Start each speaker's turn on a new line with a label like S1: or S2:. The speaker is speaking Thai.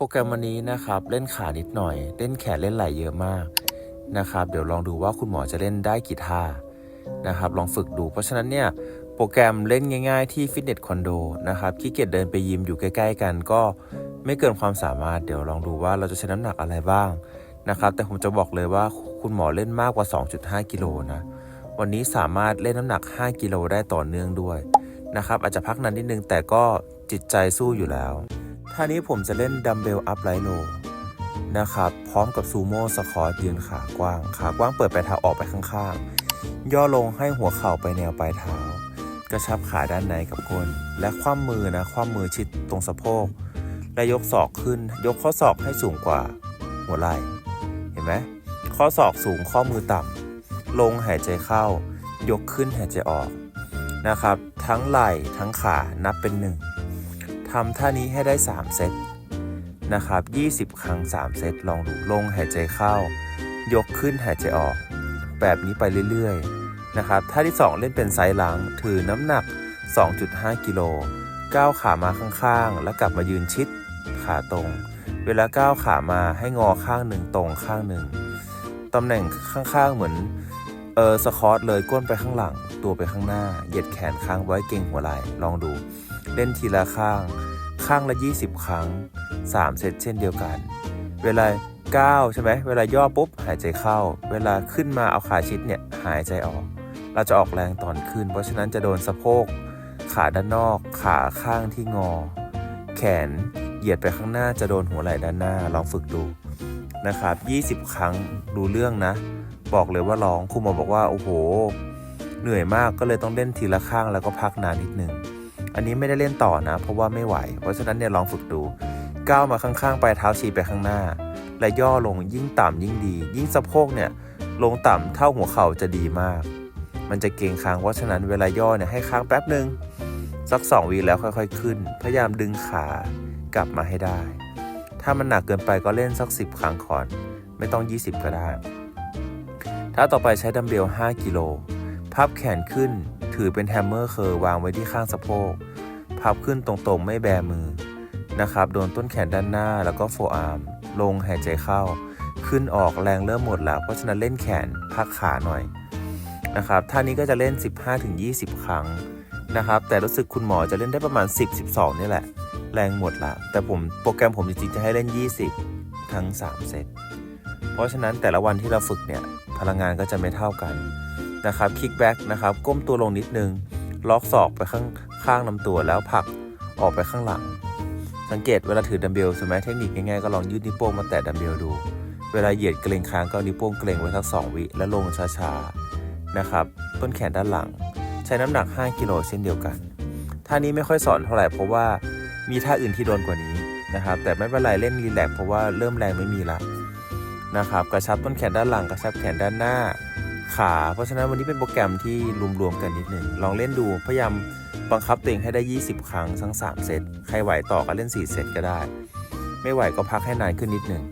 S1: โปรแกรมวันนี้นะครับเล่นขานิดหน่อย เล่นแขนเล่นไหล่เยอะมากนะครับ เดี๋ยวลองดูว่าคุณหมอจะเล่นได้กี่ท่านะครับ ลองฝึกดู เพราะฉะนั้นเนี่ยโปรแกรมเล่นง่ายๆที่ฟิตเนสคอนโดนะครับขี้เกียจเดินไปยิมอยู่ใกล้ ๆ กันก็ไม่เกินความสามารถ เดี๋ยวลองดูว่าเราจะใช้น้ำหนักอะไรบ้างนะครับ แต่ผมจะบอกเลยว่าคุณหมอเล่นมากกว่า 2.5 กิโลนะวันนี้สามารถเล่นน้ำหนัก 5 กิโลได้ต่อเนื่องด้วยนะครับ อาจจะพักนานนิดนึงแต่ก็จิตใจสู้อยู่แล้ว ท่านี้ผมจะเล่นดัมเบลอัพไลโลนะครับพร้อมกับซูโม่สควอตยืนขากว้าง ขากว้างเปิดปลายเท้าออกไปข้างๆ ย่อลงให้หัวเข่าไปแนวปลายเท้า กระชับขาด้านในกับก้น และคว่ำมือนะคว่ำมือชิดตรงสะโพก และยกศอกขึ้น ยกข้อศอกให้สูงกว่าหัวไหล่ เห็นไหมข้อศอกสูงข้อมือต่ำลงหายใจเข้า ยกขึ้นหายใจออกนะครับ ทั้งไหล่ทั้งขานับเป็นหนึ่ง ทำท่านี้ให้ได้ 3 เซตนะครับ 20 ครั้ง 3 เซต ลองดูลงหายใจเข้า ยกขึ้นหายใจออก แบบนี้ไปเรื่อยๆ นะครับ ท่าที่ 2 เล่นเป็นไซส์หลัง ถือน้ำหนัก 2.5 กิโล ก้าวขามาข้างๆ แล้วกลับมายืนชิดขาตรง เวลาก้าวขามาให้งอข้างหนึ่งตรงข้างหนึ่ง ตำแหน่งข้างๆ เหมือนเออสคอตเลยก้นไปข้างหลัง ตัวไปข้างหน้า เหยียดแขนค้างไว้เก่งหัวไหล่ ลองดู เล่นทีละข้าง ข้างละ 20 ครั้ง 3 เซตเช่นเดียวกัน เวลาก้าวใช่ไหมเวลาย่อปุ๊บหายใจเข้า เวลาขึ้นมาเอาขาชิดเนี่ยหายใจออก เราจะออกแรงตอนขึ้น เพราะฉะนั้นจะโดนสะโพก ขาด้านนอก ขาข้างที่งอ แขนเหยียดไปข้างหน้าจะโดนหัวไหล่ด้านหน้าลองฝึกดูนะครับ 20 ครั้งดูเรื่องนะ บอกเลยว่าร้องครูหมอบอกว่าโอ้โห เหนื่อยมากก็เลยต้องเล่นทีละข้างแล้วก็พักนานนิดนึง อันนี้ไม่ได้เล่นต่อนะ เพราะว่าไม่ไหว เพราะฉะนั้นเนี่ยลองฝึกดู ก้าวมาข้างๆ ปลายเท้าชี้ไปข้างหน้า และย่อลงยิ่งต่ำยิ่งดี ยิ่งสะโพกเนี่ยลงต่ำเท่าหัวเข่าจะดีมาก มันจะเกรงค้างเพราะฉะนั้นเวลาย่อเนี่ยให้ค้างแป๊บหนึ่งสักสองวีแล้วค่อยๆขึ้น พยายามดึงขากลับมาให้ได้ ถ้ามันหนักเกินไปก็เล่นสัก 10 ครั้งก่อน ไม่ต้อง 20 ก็ได้ ถ้าต่อไปใช้ดัมเบล 5 กิโล พับแขนขึ้น ถือเป็นแฮมเมอร์เคอร์วางไว้ที่ข้างสะโพก พับขึ้นตรงๆไม่แบมือนะครับ โดนต้นแขนด้านหน้าแล้วก็โฟอาร์มลงหายใจเข้า ขึ้นออกแรงเริ่มหมดแล้ว เพราะฉะนั้นเล่นแขนพักขาหน่อยนะครับท่านี้ก็จะเล่น 15-20 ครั้งนะครับ แต่รู้สึกคุณหมอจะเล่นได้ประมาณ 10-12 นี่แหละ แรงหมดละแต่ผมโปรแกรมผมจริงๆจะให้เล่น 20 ทั้ง 3 เซตเพราะฉะนั้นแต่ละวันที่เราฝึกเนี่ยพลังงานก็จะไม่เท่ากันนะครับคิกแบ็กนะครับก้มตัวลงนิดนึงล็อกศอกไปข้าง ข้างลำตัวแล้วผลักออกไปข้างหลัง สังเกตเวลาถือดัมเบลใช่ไหมเทคนิคง่ายๆก็ลองยืดนิ้วโป้งมาแตะดัมเบลดู เวลาเหยียดเกรงค้างก็นิ้วโป้งเกรงไว้สักสองวิแล้วลงช้าๆนะครับ ต้นแขนด้านหลัง ใช้น้ำหนัก 5 กิโลเช่นเดียวกันท่านี้ไม่ค่อยสอนเท่าไหร่เพราะว่ามีท่าอื่นที่โดนกว่านี้นะครับ แต่ไม่เป็นไรเล่นรีแลกเพราะว่าเริ่มแรงไม่มีละนะครับ กระชับต้นแขนด้านหลังกระชับแขนด้านหน้า ขา เพราะฉะนั้นวันนี้เป็นโปรแกรมที่รวมๆกันนิดหนึ่งลองเล่นดูพยายามบังคับตัวเองให้ได้ 20 ครั้งทั้ง 3 เซตใครไหวต่อก็เล่น 4 เซตก็ได้ ไม่ไหวก็พักให้นานขึ้นนิดหนึ่ง